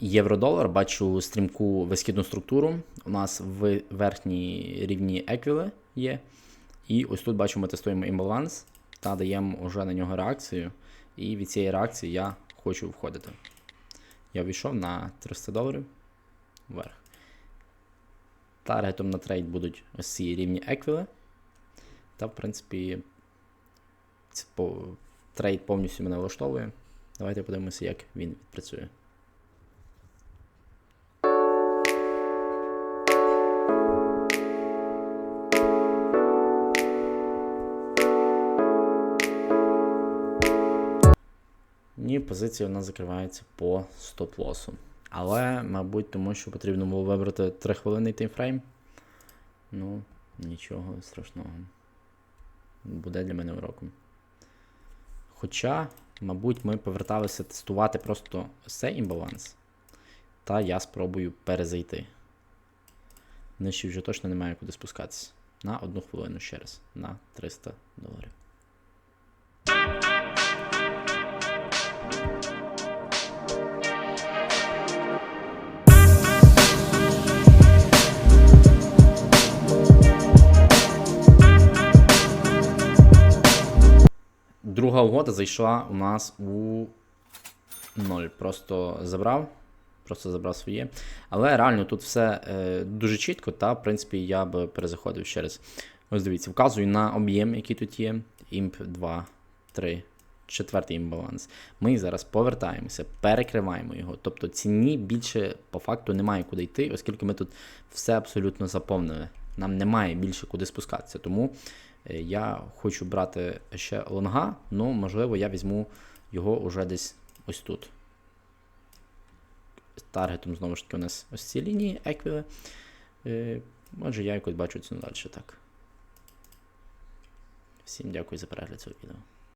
євро-долар, бачу стрімку висхідну структуру. У нас в верхній рівні еквіли є. І ось тут бачимо, ми тестуємо імбаланс та даємо вже на нього реакцію. І від цієї реакції я хочу входити. Я війшов на 300 доларів вверх. Таргетом на трейд будуть ось ці рівні еквіли. Та, в принципі, трейд повністю мене влаштовує. Давайте подивимося, як він відпрацює. Ні, позиція нас закривається по стоп-лосу. Але, мабуть, тому що потрібно було вибрати 3 хвилинний таймфрейм. Ну, нічого страшного. Буде для мене уроком. Хоча, мабуть, ми поверталися тестувати просто цей імбаланс. Та я спробую перезайти. Нижче вже точно немає куди спускатися. На одну хвилину ще раз. На 300 доларів. Друга угода зайшла у нас у 0. Просто забрав. Просто забрав своє. Але реально тут все е, дуже чітко, та, в принципі, я би перезаходив ще раз. Ось дивіться, вказую на об'єм, який тут є. Імп 2, 3, четвертий імбаланс. Ми зараз повертаємося, перекриваємо його. Тобто ціні більше по факту немає куди йти, оскільки ми тут все абсолютно заповнили. Нам немає більше куди спускатися. Тому я хочу брати ще лонга, ну можливо, я візьму його уже десь ось тут. Таргетом, знову ж таки, у нас ось ці лінії еквіли. Е, Отже, я якось бачу ціну далі так. Всім дякую за перегляд цього відео.